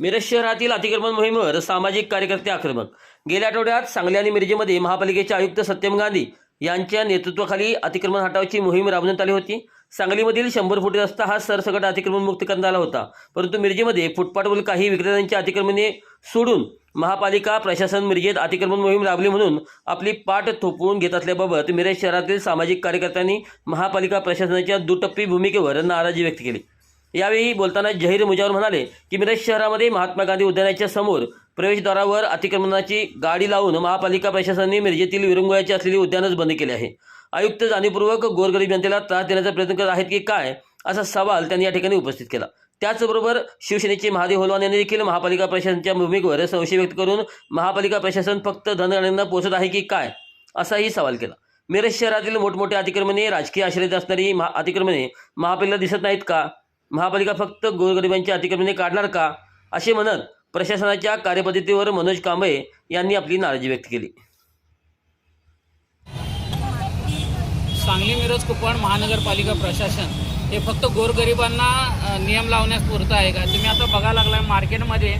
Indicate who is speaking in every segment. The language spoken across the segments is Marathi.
Speaker 1: मिरज शहरातील अतिक्रमण मोहिमेवर सामाजिक कार्यकर्ते आक्रमक. गेल्या आठवड्यात सांगली आणि मिरजेमध्ये महापालिकेचे आयुक्त सत्यम गांधी यांच्या नेतृत्वाखाली अतिक्रमण हटावची मोहीम राबवण्यात आली होती. सांगलीमधील शंभर फुटी रस्ता हा सरसकट अतिक्रमण मुक्त करण्यात आला होता. परंतु मिरजेमध्ये फुटपाथवरील काही विक्रेत्यांची अतिक्रमणे सोडून महापालिका प्रशासन मिरजेत अतिक्रमण मोहीम राबली म्हणून आपली पाठ थोपवून घेत असल्याबाबत मिरज शहरातील सामाजिक कार्यकर्त्यांनी महापालिका प्रशासनाच्या दुटप्पी भूमिकेवर नाराजी व्यक्त केली. यावेळी बोलताना जहीर मुजावर म्हणाले की मिरज शहरामध्ये महात्मा गांधी उद्यानाच्या समोर प्रवेशद्वारावर अतिक्रमणाची गाडी लावून महापालिका प्रशासनाने मिरजेतील विरंगुळ्याची असलेली उद्यानच बंद केले आहे. आयुक्त जाणीवपूर्वक गोरगरीब जनतेला त्रास देण्याचा प्रयत्न करत आहेत की काय असा सवाल त्यांनी या ठिकाणी उपस्थित केला. त्याचबरोबर शिवसेनेचे महादेव होलवान यांनी देखील महापालिका प्रशासनाच्या भूमिकेवर संशय व्यक्त करून महापालिका प्रशासन फक्त धनगण्यांना पोचत आहे की काय असाही सवाल केला. मिरज शहरातील मोठमोठ्या अतिक्रमणे राजकीय आश्रयात असणारी महा अतिक्रमणे महापालिकेला दिसत नाहीत का? महापालिका फक्त गोरगरिबांची अतिक्रमणे काढणार का? असे म्हणत प्रशासनाच्या कार्यपद्धतीवर मनोज कांबळे यांनी आपली नाराजी व्यक्त केली.
Speaker 2: सांगली मिरज कुपवाड महानगरपालिका प्रशासन हे फक्त गोरगरिबांना नियम लावण्यास पुरतं आहे का? तुम्ही आता बघायला लागलाय मार्केटमध्ये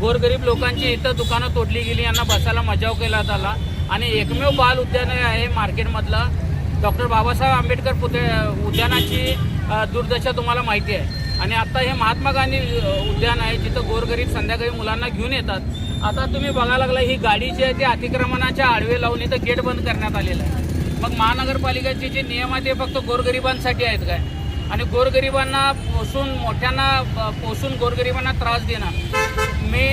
Speaker 2: गोरगरीब लोकांची इथं दुकानं तोडली गेली यांना बसायला मजाव केला आला आणि एकमेव बाल उद्यान आहे मार्केटमधलं. डॉक्टर बाबासाहेब आंबेडकर पुतळे उद्यानाची दुर्दशा तुम्हाला माहिती आहे. आणि आता हे महात्मा गांधी उद्यान आहे जिथं गोरगरीब संध्याकाळी मुलांना घेऊन येतात. आता तुम्ही बघायला लागला ही गाडी जी आहे ती अतिक्रमणाच्या आडवे लावून इथं गेट बंद करण्यात आलेलं आहे. मग महानगरपालिकेचे जे नियम आहेत ते फक्त गोरगरिबांसाठी आहेत काय? आणि गोरगरिबांना पोसून मोठ्यांना पोसून गोरगरिबांना त्रास देणं मी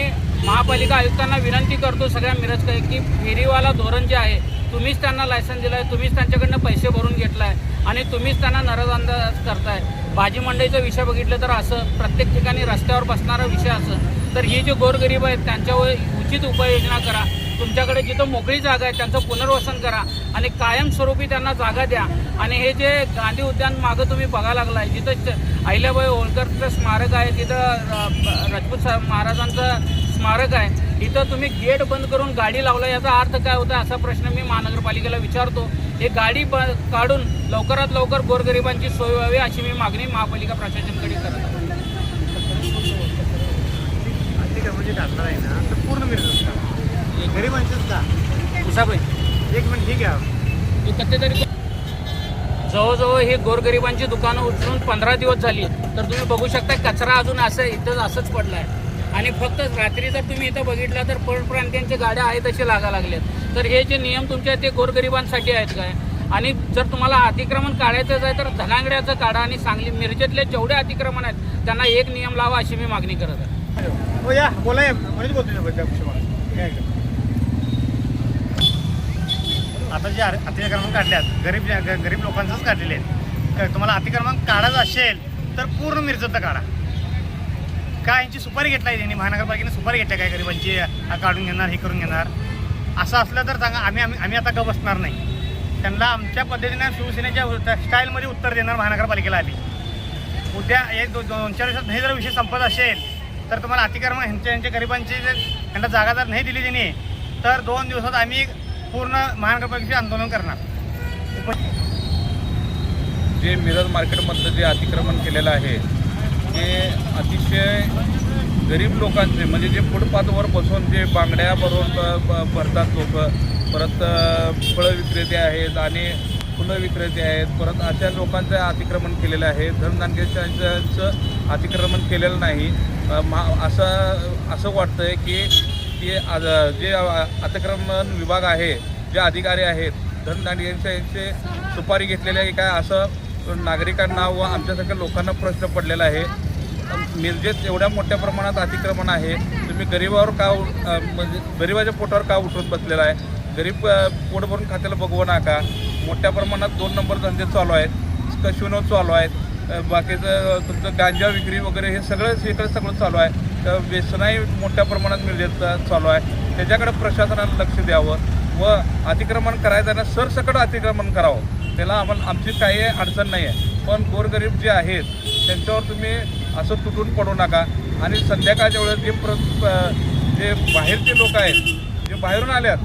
Speaker 2: महापालिका आयुक्तांना विनंती करतो सगळ्या मिरजकडे की फेरीवाला धोरण जे आहे तुम्हीच त्यांना लायसन दिलं आहे तुम्हीच त्यांच्याकडनं पैसे भरून घेतला आहे आणि तुम्हीच त्यांना नरजअंदाज करताय. भाजी मंडईचा विषय बघितलं तर असं प्रत्येक ठिकाणी रस्त्यावर बसणारा विषय असं. तर ही जे गोरगरीब आहेत त्यांच्यावर उचित उपाययोजना करा. तुमच्याकडे जिथं मोकळी जागा आहे त्यांचं पुनर्वसन करा. आणि कायमस्वरूपी त्यांना जागा द्या. आणि हे जे गांधी उद्यान मागं तुम्ही बघायला लागलाय जिथं च- अहिल्याबाई होळकरचं स्मारक आहे तिथं राजपूत महाराजांचं स्मारक आहे. इथं तुम्ही गेट बंद करून गाडी लावला याचा अर्थ काय होता असा प्रश्न मी महानगरपालिकेला विचारतो. हे गाडी ब काढून लवकरात लवकर गोरगरिबांची सोय व्हावी अशी मी मागणी महापालिका प्रशासनाकडे करत आहे.
Speaker 3: अतिक्रमण जे टाकणार आहे ना तर पूर्ण मिळत का गरिबांचंच का?
Speaker 2: उसाबाई.
Speaker 3: एक मिनिट ठीक आहे
Speaker 2: हे कधीतरी जवळजवळ हे गोरगरिबांची दुकानं उचलून पंधरा दिवस झाली. तर तुम्ही बघू शकता कचरा अजून असं इथं असंच पडला आहे आणि फक्त रात्री जर तुम्ही इथं बघितलं तर परप्रांतीयांच्या गाड्या आहेत तसे लागा लागल्यात. तर हे जे नियम तुमचे आहेत ते गोरगरिबांसाठी आहेत काय? आणि जर तुम्हाला अतिक्रमण काढायचंच आहे तर धनांगड्याचं काढा आणि सांगली मिरजेतले जेवढे अतिक्रमण आहेत त्यांना एक नियम लावा अशी मी मागणी करत आहे.
Speaker 3: हो या. बोला या. म्हणजे बोलतो त्या आता जे अर- अतिक्रमण काढल्यात गरीब ज्या- ग- गरीब लोकांचंच काढलेले आहेत. तुम्हाला अतिक्रमण काढायचं असेल तर पूर्ण मिरजतलं काढा. काय यांची सुपारी घेतलाय त्यांनी? महानगरपालिकेने सुपारी घेतल्या काय गरिबांची? हा काढून घेणार हे करून घेणार? असं असलं तर सांगा आम्ही आम्ही आम्ही आता ग बसणार नाही? त्यांना आमच्या पद्धतीनं शिवसेनेच्या स्टाईलमध्ये उत्तर देणार महानगरपालिकेला आली उद्या एक दो दोन चार दिवसात हे जर विषय संपत असेल तर तुम्हाला अतिक्रमण ह्यांच्या ह्यांच्या गरिबांची जर त्यांना जागा जर नाही दिली त्यांनी तर दोन दिवसात आम्ही पूर्ण महानगरपालिकेचे आंदोलन करणार.
Speaker 4: जे मिरज मार्केटमधलं जे अतिक्रमण केलेलं आहे ते अतिशय गरीब लोकांचे म्हणजे जे फुटपाथवर बसून जे बांगड्या भरून भरतात लोक परत फळं विक्रेते आहेत आणि फुलं विक्रेते आहेत परत अशा लोकांचं अतिक्रमण केलेलं आहे. धनदानग्याचं अतिक्रमण केलेलं नाही. मा असं असं वाटतं आहे की ते आज जे अतिक्रमण विभाग आहे जे अधिकारी आहेत धनदांडग्यांच्या यांचे सुपारी घेतलेले आहे काय असं नागरिकांना व आमच्यासारख्या लोकांना प्रश्न पडलेला आहे. मिरजेत म्हणजे एवढ्या मोठ्या प्रमाणात अतिक्रमण आहे. तुम्ही गरिबावर का उ- म्हणजे गरिबाच्या पोटावर का उठून बसलेला आहे? गरीब पोट भरून खात्याला बघवू नका. मोठ्या प्रमाणात दोन नंबर धंदे चालू आहेत. कशिनो चालू आहेत. बाकीचं तुमचं गांजा विक्री वगैरे हे सगळं इकडे सगळं चालू आहे. तर व्यसनही मोठ्या प्रमाणात मिळत चालू आहे. त्याच्याकडे प्रशासनानं लक्ष द्यावं व अतिक्रमण करायचं सरसकट अतिक्रमण करावं. त्याला आम्हाला आमची काही अडचण नाही आहे. पण गोरगरीब जे आहेत त्यांच्यावर तुम्ही असं तुटून पडू नका. आणि संध्याकाळच्या वेळेस जे प्र जे बाहेरचे लोक आहेत जे बाहेरून आल्यात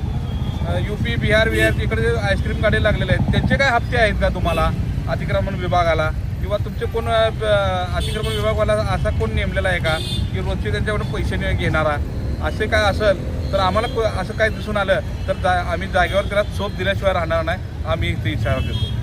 Speaker 4: यू पी बिहार बिहार इकडे जे आईस्क्रीम गाडी लागलेले आहेत त्यांचे काय हप्ते आहेत का तुम्हाला अतिक्रमण विभागाला? किंवा तुमचे कोण अतिक्रमण विभागवाला असा कोण नेमलेला आहे का? की रोजचे त्यांच्याकडून पैसे घेणारा? असे काय असेल तर आम्हाला असं काय दिसून आलं तर जा आम्ही जागेवर त्याला चोप दिल्याशिवाय राहणार नाही. आम्ही ते इशारा देतो.